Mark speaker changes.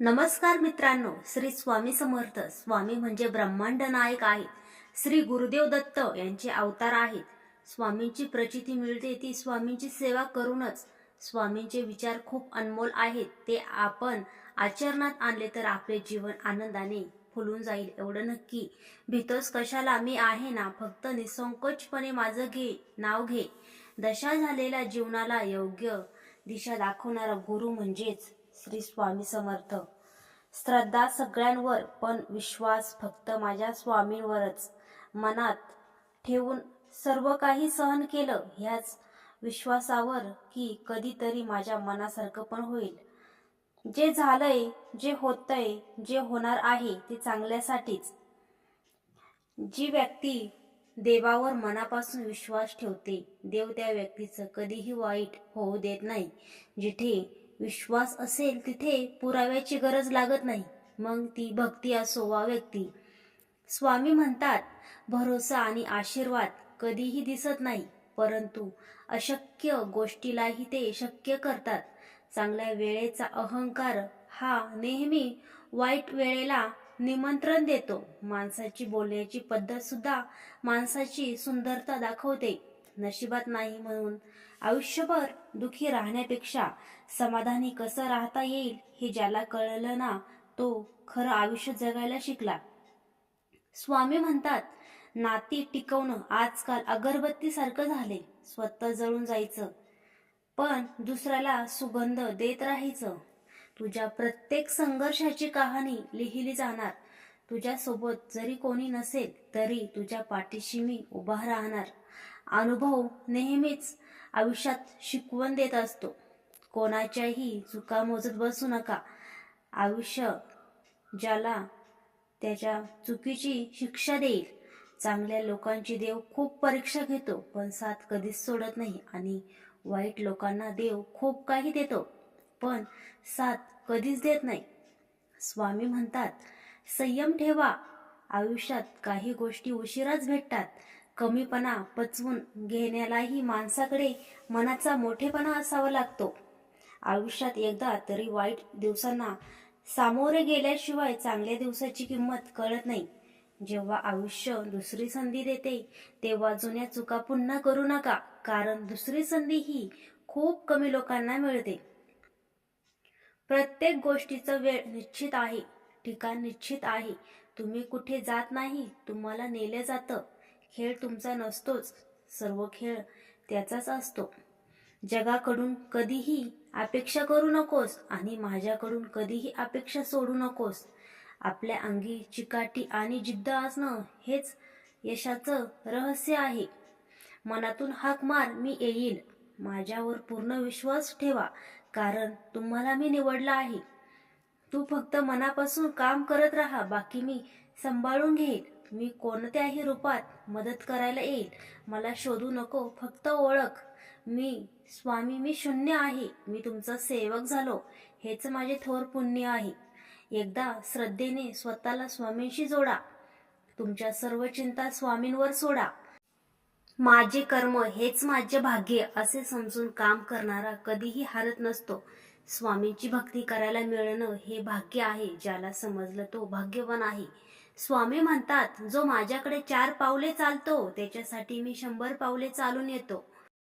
Speaker 1: नमस्कार मित्रांनो श्री स्वामी समर्थ स्वामी म्हणजे ब्रह्मांड नायक आहेत. श्री गुरुदेव दत्त यांचे अवतार आहेत. स्वामींची प्रचिती मिळते ती स्वामींची सेवा करूनच स्वामींचे विचार खूप अनमोल आहेत. ते आपण आचरणात आणले तर आपले जीवन आनंदाने फुलून जाईल एवढं नक्की. भीतोस कशाला मी आहे ना फक्त निसंकोचपणे माझं घे नाव घे. दशा झालेल्या जीवनाला योग्य दिशा दाखवणारा गुरु म्हणजेच श्री स्वामी समर्थ. श्रद्धा सगळ्यांवर पण विश्वास फक्त माझ्या स्वामींवरच. मनात ठेवून सर्व काही सहन केलं ह्याच विश्वासावर की कधीतरी माझ्या मनासारखं पण होईल. जे झालंय जे होतंय जे होणार आहे ते चांगल्यासाठीच. जी व्यक्ती देवावर मनापासून विश्वास ठेवते देव त्या व्यक्तीचं कधीही वाईट होऊ देत नाही. जिथे विश्वास असेल तिथे पुराव्याची गरज लागत नाही. मग ती भक्ती असो वा व्यक्ती. स्वामी म्हणतात भरोसा आणि आशीर्वाद कधीही दिसत नाही परंतु अशक्य गोष्टीलाही ते शक्य करतात. चांगल्या वेळेचा अहंकार हा नेहमी वाईट वेळेला निमंत्रण देतो. माणसाची बोलण्याची पद्धत सुद्धा माणसाची सुंदरता दाखवते. नशिबात नाही म्हणून आयुष्यभर दुखी राहण्यापेक्षा समाधानी कसं राहता येईल हे ज्याला कळलं ना तो खरं आयुष्य जगायला शिकला. स्वामी म्हणतात नाती टिकवणं आजकाल अगरबत्ती सारखं झाले स्वतः जळून जायचं. पण दुसऱ्याला सुगंध देत राहायचं. तुझ्या प्रत्येक संघर्षाची कहाणी लिहिली जाणार. तुझ्या सोबत जरी कोणी नसेल तरी तुझ्या पाठीशी मी उभा राहणार. अनुभव नेहमीच आयुष्यात शिकवण देत असतो. कोणाच्याही चुका मोजत बसू नका. आयुष्य ज्याला त्याच्या चुकीची शिक्षा देईल. चांगल्या लोकांची देव खूप परीक्षा घेतो पण साथ कधीच सोडत नाही आणि वाईट लोकांना देव खूप काही देतो पण साथ कधीच देत नाही. स्वामी म्हणतात संयम ठेवा. आयुष्यात काही गोष्टी उशिराच भेटतात. कमीपणा पचवून घेण्यालाही माणसाकडे मनाचा मोठेपणा असावा लागतो. आयुष्यात एकदा तरी वाईट दिवसांना सामोरे गेल्याशिवाय चांगल्या दिवसाची किंमत कळत नाही. जेव्हा आयुष्य दुसरी संधी देते तेव्हा जुन्या चुका पुन्हा करू नका कारण दुसरी संधी ही खूप कमी लोकांना मिळते. प्रत्येक गोष्टीचं वेळ निश्चित आहे ठिकाण निश्चित आहे. तुम्ही कुठे जात नाही तुम्हाला नेलं जातं. खेळ तुमचा नसतोच सर्व खेळ त्याचाच असतो. जगाकडून कधीही अपेक्षा करू नकोस आणि माझ्याकडून कधीही अपेक्षा सोडू नकोस. आपल्या अंगी चिकाटी आणि जिद्द असणं हेच यशाचं रहस्य आहे. मनातून हाक मार मी येईल. माझ्यावर पूर्ण विश्वास ठेवा कारण तुम्हाला मी निवडला आहे. तू फक्त मनापासून काम करत राहा बाकी मी सांभाळून घेईल. मी कोणत्याही रूपात मदत करायला येईल. मला शोधू नको फक्त ओळख. मी स्वामी मी शून्य आहे. मी तुमचा सेवक झालो. हेच माझे थोर पुण्य आहे. एकदा श्रद्धेने स्वतःला स्वामींशी जोडा. तुमच्या सर्व चिंता स्वामींवर सोडा. माझे कर्म हेच माझे भाग्य असे समजून काम करणारा कधीही हारत नसतो. स्वामींची भक्ती करायला मिळणं हे भाग्य आहे ज्याला समजलं तो भाग्यवान आहे. स्वामी म्हणतात जो माझ्याकडे चार पावले चालतो त्याच्यासाठी मी शंभर पावले चालून येतो.